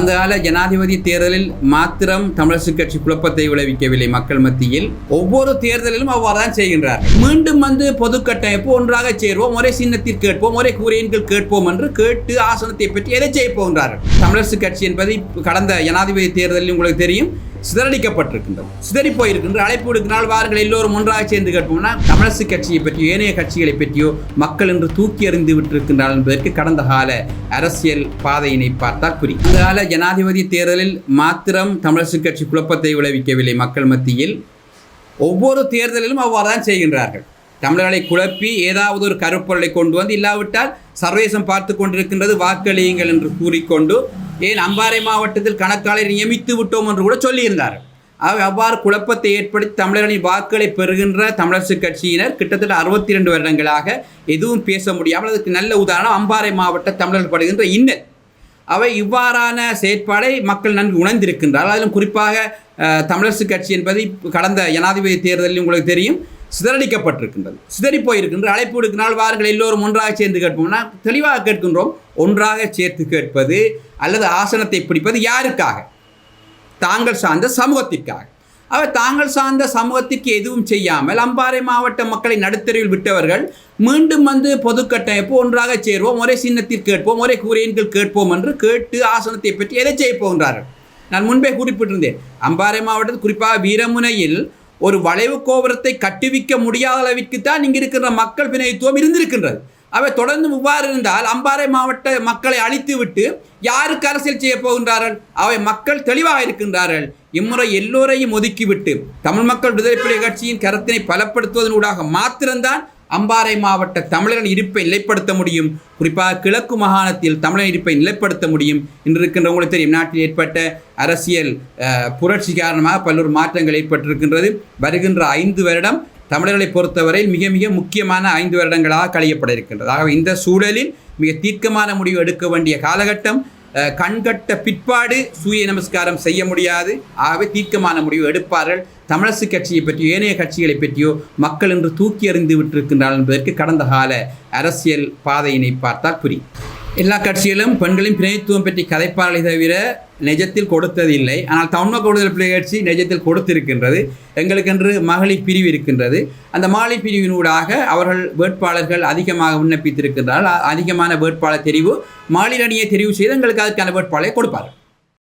அந்த கால ஜனாதிபதி தேர்தலில் மாத்திரம் தமிழரசு கட்சி குழப்பத்தை விளைவிக்கவில்லை மக்கள் மத்தியில். ஒவ்வொரு தேர்தலிலும் அவ்வாறு தான் செய்கின்றார். மீண்டும் வந்து பொது கட்டமைப்பு ஒன்றாக சேர்வோம் ஒரே சின்னத்தில் கேட்போம் ஒரே கூரையின்கள் கேட்போம் என்று கேட்டு ஆசனத்தை பற்றி எதை செய்ய போகின்றார்கள்? தமிழரசு கட்சி என்பது கடந்த ஜனாதிபதி தேர்தலில் உங்களுக்கு தெரியும். சிதறடிக்கப்பட்டிருக்கின்றது. சிதறி போயிருக்கின்ற அழைப்பு விடுக்கிறால் வாருங்கள் எல்லோரும் ஒன்றாக சேர்ந்து கேட்போம்னா தமிழரசு கட்சியை பற்றியோ ஏனைய கட்சிகளை பற்றியோ மக்கள் என்று தூக்கி எறிந்து விட்டிருக்கின்றார் என்பதற்கு கடந்த கால அரசியல் பாதையினை பார்த்தால் குறி. அந்த கால ஜனாதிபதி தேர்தலில் மாத்திரம் தமிழரசு கட்சி குழப்பத்தை விளைவிக்கவில்லை மக்கள் மத்தியில். ஒவ்வொரு தேர்தலிலும் அவ்வாறு தான் செய்கின்றார்கள். தமிழர்களை குழப்பி ஏதாவது ஒரு கருப்பொருளை கொண்டு வந்து இல்லாவிட்டால் சர்வேசம் பார்த்து கொண்டிருக்கின்றது வாக்களியுங்கள் என்று கூறிக்கொண்டு ஏன் அம்பாறை மாவட்டத்தில் கணக்காளரை நியமித்து விட்டோம் என்று கூட சொல்லியிருந்தார். அவை அவ்வாறு குழப்பத்தை ஏற்படுத்தி தமிழர்களின் வாக்குகளை பெறுகின்ற தமிழரசு கட்சியினர் கிட்டத்தட்ட அறுபத்தி ரெண்டு வருடங்களாக எதுவும் பேச முடியாமல் அதுக்கு நல்ல உதாரணம் அம்பாறை மாவட்ட தமிழர்கள் படுகின்ற இன்னல். அவை இவ்வாறான செயற்பாடை மக்கள் நன்கு உணர்ந்திருக்கின்றார் அதிலும் குறிப்பாக தமிழரசு கட்சி என்பது கடந்த ஜனாதிபதி தேர்தலில் உங்களுக்கு தெரியும் சிதறடிக்கப்பட்டிருக்கின்றது. சிதறி போயிருக்கின்ற அழைப்பு விடுக்கினால் வாருங்கள் எல்லோரும் ஒன்றாக சேர்ந்து கேட்போம்னா தெளிவாக கேட்கின்றோம். ஒன்றாக சேர்த்து கேட்பது அல்லது ஆசனத்தை பிடிப்பது யாருக்காக? தாங்கள் சார்ந்த சமூகத்திற்காக. அவர் தாங்கள் சார்ந்த சமூகத்திற்கு எதுவும் செய்யாமல் அம்பாறை மாவட்ட மக்களை நடுத்தருவில் விட்டவர்கள் மீண்டும் வந்து பொது கட்டமைப்பு ஒன்றாக சேர்வோம் ஒரே சின்னத்தில் கேட்போம் ஒரே கூரையின்கள் கேட்போம் என்று கேட்டு ஆசனத்தை பற்றி எதை செய்ய போகின்றார்கள்? நான் முன்பே குறிப்பிட்டிருந்தேன். அம்பாறை மாவட்டத்தில் குறிப்பாக வீரமுனையில் ஒரு வளைவு கோபுரத்தை கட்டுவிக்க முடியாத அளவிற்கு தான் இங்கே இருக்கின்ற மக்கள் பிணையத்துவம் இருந்திருக்கின்றது. அவை தொடர்ந்து இவ்வாறு இருந்தால் அம்பாறை மாவட்ட மக்களை அழித்துவிட்டு யாருக்கு அரசியல் செய்ய போகின்றார்கள்? அவை மக்கள் தெளிவாக இருக்கின்றார்கள். இம்முறை எல்லோரையும் ஒதுக்கிவிட்டு தமிழ் மக்கள் விடுதலை புலி கட்சியின் கருத்தினை பலப்படுத்துவதனூடாக மாத்திரம்தான் அம்பாறை மாவட்ட தமிழரின் இருப்பை நிலைப்படுத்த முடியும். குறிப்பாக கிழக்கு மாகாணத்தில் தமிழர் இருப்பை நிலைப்படுத்த முடியும். என்று இருக்கின்ற உங்களுக்கு தெரியும் நாட்டில் ஏற்பட்ட அரசியல் புரட்சி காரணமாக பல்வேறு மாற்றங்கள் ஏற்பட்டிருக்கின்றது. வருகின்ற ஐந்து வருடம் தமிழர்களை பொறுத்தவரை மிக மிக முக்கியமான ஐந்து வருடங்களாக கழியப்பட இருக்கின்றது. ஆகவே இந்த சூழலில் மிக தீர்க்கமான முடிவு எடுக்க வேண்டிய காலகட்டம் கண்கட்ட பிற்பாடு சூரிய நமஸ்காரம் செய்ய முடியாது. ஆகவே தீர்க்கமான முடிவு எடுப்பார்கள். தமிழரசு கட்சியை பற்றியோ ஏனைய கட்சிகளை பற்றியோ மக்கள் என்று தூக்கி எறிந்து விட்டிருக்கின்றார்கள் என்பதற்கு கடந்த கால அரசியல் பாதையினை பார்த்தால் புரியும். எல்லா கட்சிகளும் பெண்களின் பிரதித்துவம் பற்றி கதைப்பார்களை தவிர நிஜத்தில் கொடுத்ததில்லை. ஆனால் தமிழ் கூடுதல் பிள்ளை கட்சி நிஜத்தில் கொடுத்திருக்கின்றது. எங்களுக்கென்று மகளிர் பிரிவு இருக்கின்றது. அந்த மகளிர் பிரிவினூடாக அவர்கள் வேட்பாளர்கள் அதிகமாக விண்ணப்பித்திருக்கின்றால் அதிகமான வேட்பாளர் தெரிவு மகளிர் அணியை தெரிவு செய்து எங்களுக்கு அதற்கான வேட்பாளரை கொடுப்பார்கள்.